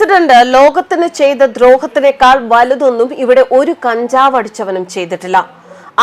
President ലോകത്തിന് ചെയ്ത ദ്രോഹത്തിനേക്കാൾ വലുതൊന്നും ഇവിടെ ഒരു കഞ്ചാവ് അടിച്ചവനും ചെയ്തിട്ടില്ല.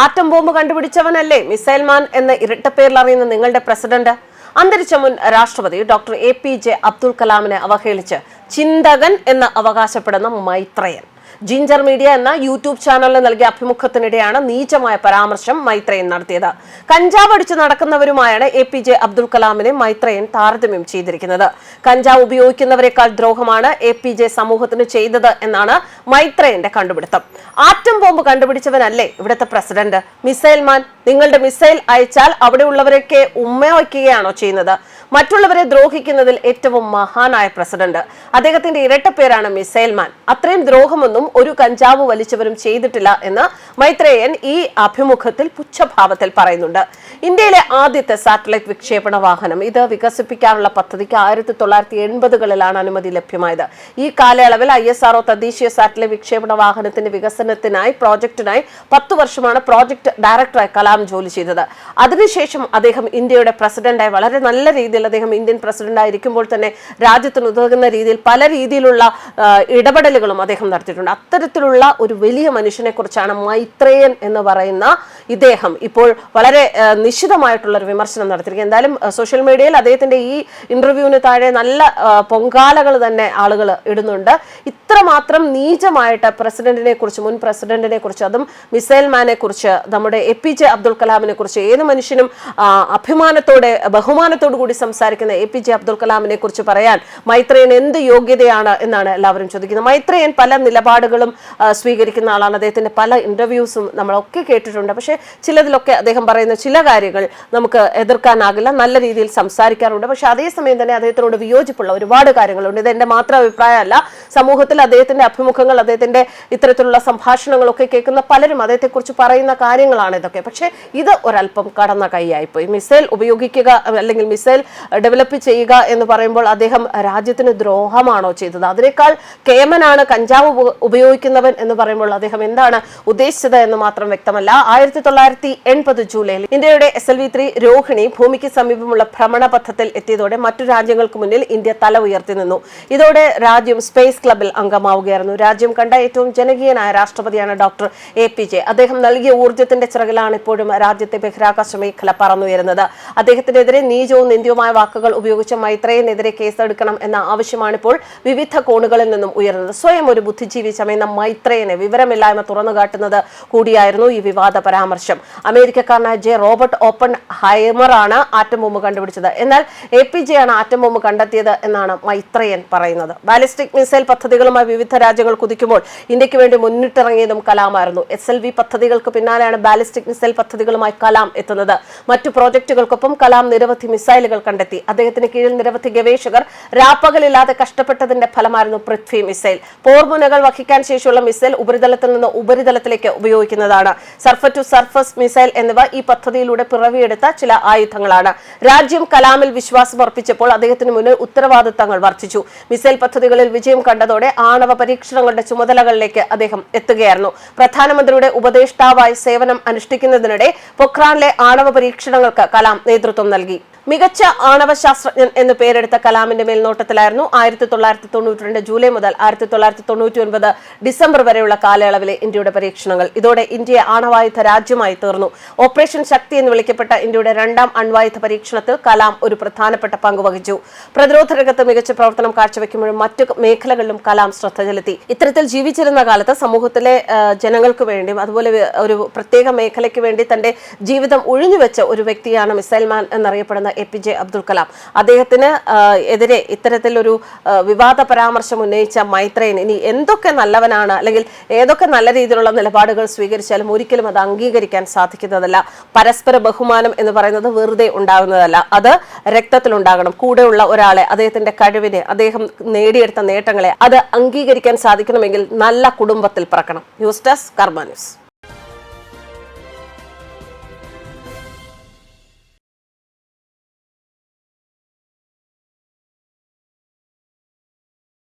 ആറ്റം ബോംബ് കണ്ടുപിടിച്ചവനല്ലേ മിസൈൽ മാൻ എന്ന ഇരട്ടപ്പേരിൽ അറിയുന്ന നിങ്ങളുടെ പ്രസിഡന്റ്? അന്തരിച്ച മുൻ രാഷ്ട്രപതി doctor A P J Abdul കലാമിനെ അവഹേളിച്ച് ചിന്തകൻ എന്ന് അവകാശപ്പെടുന്ന മൈത്രയൻ. ജിഞ്ചർ മീഡിയ എന്ന യൂട്യൂബ് ചാനലിന് നൽകിയ അഭിമുഖത്തിനിടെയാണ് നീചമായ പരാമർശം മൈത്രയൻ നടത്തിയത്. കഞ്ചാവ് അടിച്ച് നടക്കുന്നവരുമായാണ് എ പി ജെ അബ്ദുൽ കലാമിനെ മൈത്രയൻ താരതമ്യം ചെയ്തിരിക്കുന്നത്. കഞ്ചാവ് ഉപയോഗിക്കുന്നവരെക്കാൾ ദ്രോഹമാണ് എ പി ജെ സമൂഹത്തിന് ചെയ്തത് എന്നാണ് മൈത്രയന്റെ കണ്ടുപിടുത്തം. ആറ്റം ബോംബ് കണ്ടുപിടിച്ചവനല്ലേ ഇവിടുത്തെ പ്രസിഡന്റ്? മിസൈൽ മാൻ നിങ്ങളുടെ മിസൈൽ അയച്ചാൽ അവിടെയുള്ളവരൊക്കെ ഉമ്മ വയ്ക്കുകയാണോ ചെയ്യുന്നത്? മറ്റുള്ളവരെ ദ്രോഹിക്കുന്നതിൽ ഏറ്റവും മഹാനായ പ്രസിഡന്റ്. അദ്ദേഹത്തിന്റെ ഇരട്ടപ്പേരാണ് മിസൈൽ മാൻ. അത്രയും ദ്രോഹമൊന്നും ഒരു കഞ്ചാവ് വലിച്ചവരും ചെയ്തിട്ടില്ല എന്ന് മൈത്രേയൻ ഈ അഭിമുഖത്തിൽ പുച്ഛഭാവത്തിൽ പറയുന്നുണ്ട്. ഇന്ത്യയിലെ ആദ്യത്തെ സാറ്റലൈറ്റ് വിക്ഷേപണ വാഹനം ഇത് വികസിപ്പിക്കാനുള്ള പദ്ധതിക്ക് ആയിരത്തി തൊള്ളായിരത്തി എൺപതുകളിലാണ് അനുമതി ലഭ്യമായത്. ഈ കാലയളവിൽ ഐ എസ് ആർഒ തദ്ദേശീയ സാറ്റലൈറ്റ് വിക്ഷേപണ വാഹനത്തിന്റെ വികസനത്തിനായി പ്രോജക്റ്റിനായി പത്തു വർഷമാണ് പ്രോജക്ട് ഡയറക്ടറായി കലാം ജോലി ചെയ്തത്. അതിനുശേഷം അദ്ദേഹം ഇന്ത്യയുടെ പ്രസിഡന്റായി വളരെ നല്ല രീതിയിൽ അദ്ദേഹം ഇന്ത്യൻ പ്രസിഡന്റായിരിക്കുമ്പോൾ തന്നെ രാജ്യത്തിന് ഉതകുന്ന രീതിയിൽ പല രീതിയിലുള്ള ഇടപെടലുകളും അദ്ദേഹം നടത്തിയിട്ടുണ്ട്. അത്തരത്തിലുള്ള ഒരു വലിയ മനുഷ്യനെ കുറിച്ചാണ് മൈത്രേയൻ എന്ന് പറയുന്ന ഇദ്ദേഹം ഇപ്പോൾ വളരെ നിശിതമായിട്ടുള്ള ഒരു വിമർശനം നടത്തിയിരിക്കുന്നത് എന്തായാലും സോഷ്യൽ മീഡിയയിൽ അദ്ദേഹത്തിന്റെ ഈ ഇന്റർവ്യൂവിന് താഴെ നല്ല പൊങ്കാലകൾ തന്നെ ആളുകൾ ഇടുന്നുണ്ട്. ഇത്രമാത്രം നീചമായിട്ട് പ്രസിഡന്റിനെ കുറിച്ച് മുൻ പ്രസിഡന്റിനെ കുറിച്ച് അതും മിസൈൽ മാനെ കുറിച്ച് നമ്മുടെ എ പി ജെ അബ്ദുൽ കലാമിനെ കുറിച്ച് ഏത് മനുഷ്യനും അഭിമാനത്തോടെ ബഹുമാനത്തോടു കൂടി സംസാരിക്കുന്ന എ പി ജെ അബ്ദുൽ കലാമിനെ കുറിച്ച് പറയാൻ മൈത്രേയൻ എന്ത് യോഗ്യതയാണ് എന്നാണ് എല്ലാവരും ചോദിക്കുന്നത്. മൈത്രേയൻ പല നിലപാടുകളും സ്വീകരിക്കുന്ന ആളാണ്. അദ്ദേഹത്തിന്റെ പല ഇന്റർവ്യൂസും നമ്മളൊക്കെ കേട്ടിട്ടുണ്ട്. പക്ഷേ ചിലതിലൊക്കെ അദ്ദേഹം പറയുന്ന ചില കാര്യങ്ങൾ നമുക്ക് എതിർക്കാനാകില്ല നല്ല രീതിയിൽ സംസാരിക്കാറുണ്ട്. പക്ഷെ അതേസമയം തന്നെ അദ്ദേഹത്തിനോട് വിയോജിപ്പുള്ള ഒരുപാട് കാര്യങ്ങളുണ്ട്. ഇത് എന്റെ മാത്രം അഭിപ്രായമല്ല സമൂഹത്തിൽ അദ്ദേഹത്തിന്റെ അഭിമുഖങ്ങൾ അദ്ദേഹത്തിന്റെ ഇത്തരത്തിലുള്ള സംഭാഷണങ്ങളൊക്കെ കേൾക്കുന്ന പലരും അദ്ദേഹത്തെക്കുറിച്ച് പറയുന്ന കാര്യങ്ങളാണ് ഇതൊക്കെ. പക്ഷേ ഇത് ഒരല്പം കടന്ന കൈയായിപ്പോയി. മിസൈൽ ഉപയോഗിക്കുക അല്ലെങ്കിൽ മിസൈൽ ഡെവലപ്പ് ചെയ്യുക എന്ന് പറയുമ്പോൾ അദ്ദേഹം രാജ്യത്തിന് ദ്രോഹമാണോ ചെയ്തത്? അതിനേക്കാൾ കേമനാണ് കഞ്ചാവ് ഉപയോഗിക്കുന്നവൻ എന്ന് പറയുമ്പോൾ അദ്ദേഹം എന്താണ് ഉദ്ദേശിച്ചത് എന്ന് മാത്രം വ്യക്തമല്ല. ആയിരത്തി തൊള്ളായിരത്തി എൺപത് ജൂലൈയിൽ ഇന്ത്യയുടെ S L V three Rohini ഭൂമിക്ക് സമീപമുള്ള ഭ്രമണപഥത്തിൽ എത്തിയതോടെ മറ്റു രാജ്യങ്ങൾക്ക് മുന്നിൽ ഇന്ത്യ തല ഉയർത്തി നിന്നു. ഇതോടെ രാജ്യം സ്പേസ് ക്ലബിൽ അംഗമാവുകയായിരുന്നു. രാജ്യം കണ്ട ഏറ്റവും ജനകീയനായ രാഷ്ട്രപതിയാണ് ഡോക്ടർ എ പി ജെ. അദ്ദേഹം നൽകിയ ഊർജത്തിന്റെ ചിറകിലാണ് ഇപ്പോഴും രാജ്യത്തെ ബഹിരാകാശ മേഖല പറന്നുയരുന്നത്. അദ്ദേഹത്തിനെതിരെ നീചവും നിന്ദ്യവുമായ വാക്കുകൾ ഉപയോഗിച്ച മൈത്രേയനെതിരെ കേസെടുക്കണം എന്ന ആവശ്യമാണ് ഇപ്പോൾ വിവിധ കോണുകളിൽ നിന്നും ഉയർന്നത് സ്വയം ഒരു ബുദ്ധിജീവി ചമയുന്ന മൈത്രേനെ വിവരമില്ലായ്മ തുറന്നു കാട്ടുന്നത് കൂടിയായിരുന്നു ഈ വിവാദ പരാമർശം. അമേരിക്കക്കാരനായ ജെ റോബർട്ട് ഓപ്പൺ ഹൈമറാണ് ആറ്റം ബോംബ് കണ്ടുപിടിച്ചത്. എന്നാൽ എ പി ജെ ആണ് ആറ്റം ബോംബ് കണ്ടെത്തിയത് എന്നാണ് മൈത്രേയൻ പറയുന്നത്. ബാലിസ്റ്റിക് മിസൈൽ പദ്ധതികളുമായി വിവിധ രാജ്യങ്ങൾ കുതിക്കുമ്പോൾ ഇന്ത്യയ്ക്ക് വേണ്ടി മുന്നിട്ടിറങ്ങിയതും കലാമായിരുന്നു. എസ് എൽ വി പദ്ധതികൾക്ക് പിന്നാലെയാണ് ബാലിസ്റ്റിക് മിസൈൽ പദ്ധതികളുമായി കലാം എത്തുന്നത്. മറ്റു പ്രോജക്റ്റുകൾക്കൊപ്പം കലാം നിരവധി മിസൈലുകൾ കണ്ടെത്തി. അദ്ദേഹത്തിന് കീഴിൽ നിരവധി ഗവേഷകർ രാപ്പകലില്ലാതെ കഷ്ടപ്പെട്ടതിന്റെ ഫലമായിരുന്നു പൃഥ്വി മിസൈൽ. പോർമുനകൾ വഹിക്കാൻ ശേഷിയുള്ള മിസൈൽ ഉപരിതലത്തിൽ നിന്ന് ഉപരിതലത്തിലേക്ക് ഉപയോഗിക്കുന്നതാണ്. സർഫ് ടു സർഫസ് മിസൈൽ എന്നിവ ഈ പദ്ധതിയിലൂടെ പിറവിയെടുത്ത ചില ആയുധങ്ങളാണ്. രാജ്യം കലാമിൽ വിശ്വാസം അർപ്പിച്ചപ്പോൾ അദ്ദേഹത്തിന് മുന്നിൽ ഉത്തരവാദിത്തങ്ങൾ വർദ്ധിച്ചു. മിസൈൽ പദ്ധതികളിൽ വിജയം കണ്ടതോടെ ആണവ പരീക്ഷണങ്ങളുടെ ചുമതലകളിലേക്ക് അദ്ദേഹം എത്തുകയായിരുന്നു. പ്രധാനമന്ത്രിയുടെ ഉപദേഷ്ടാവായി സേവനം അനുഷ്ഠിക്കുന്നതിനിടെ പൊഖ്രാനിലെ ആണവ പരീക്ഷണങ്ങൾക്ക് കലാം നേതൃത്വം നൽകി. മികച്ച ആണവ ശാസ്ത്രജ്ഞൻ എന്ന് പേരെടുത്ത കലാമിന്റെ മേൽനോട്ടത്തിലായിരുന്നു ആയിരത്തി തൊള്ളായിരത്തി തൊണ്ണൂറ്റി രണ്ട് ജൂലൈ മുതൽ ആയിരത്തി തൊള്ളായിരത്തി തൊണ്ണൂറ്റി ഒൻപത് ഡിസംബർ വരെയുള്ള കാലയളവിലെ ഇന്ത്യയുടെ പരീക്ഷണങ്ങൾ. ഇതോടെ ഇന്ത്യയെ ആണവായുധ രാജ്യമായി തീർന്നു. ഓപ്പറേഷൻ ശക്തി എന്ന് വിളിക്കപ്പെട്ട ഇന്ത്യയുടെ രണ്ടാം അണ്വായുധ പരീക്ഷണത്തിൽ കലാം ഒരു പ്രധാനപ്പെട്ട പങ്ക് വഹിച്ചു. പ്രതിരോധ രംഗത്ത് മികച്ച പ്രവർത്തനം കാഴ്ചവെക്കുമ്പോഴും മറ്റു മേഖലകളിലും കലാം ശ്രദ്ധ ചെലുത്തി. ഇത്തരത്തിൽ ജീവിച്ചിരുന്ന കാലത്ത് സമൂഹത്തിലെ ജനങ്ങൾക്ക് വേണ്ടിയും അതുപോലെ ഒരു പ്രത്യേക മേഖലയ്ക്ക് വേണ്ടി തന്റെ ജീവിതം ഒഴിഞ്ഞുവെച്ച ഒരു വ്യക്തിയാണ് മിസൈൽ മാൻ എന്നറിയപ്പെടുന്ന A P J Abdul Kalam. അദ്ദേഹത്തിന് എതിരെ ഇത്തരത്തിലൊരു വിവാദ പരാമർശം ഉന്നയിച്ച മൈത്രയൻ ഇനി എന്തൊക്കെ നല്ലവനാണ്? അല്ലെങ്കിൽ ഏതൊക്കെ നല്ല രീതിയിലുള്ള നിലപാടുകൾ സ്വീകരിച്ചാലും ഒരിക്കലും അത് അംഗീകരിക്കാൻ സാധിക്കുന്നതല്ല. പരസ്പര ബഹുമാനം എന്ന് പറയുന്നത് വെറുതെ ഉണ്ടാകുന്നതല്ല അത് രക്തത്തിൽ ഉണ്ടാകണം കൂടെയുള്ള ഒരാളെ അദ്ദേഹത്തിന്റെ കഴിവിനെ അദ്ദേഹം നേടിയെടുത്ത നേട്ടങ്ങളെ അത് അംഗീകരിക്കാൻ സാധിക്കണമെങ്കിൽ നല്ല കുടുംബത്തിൽ പറക്കണം. News desk Karma news.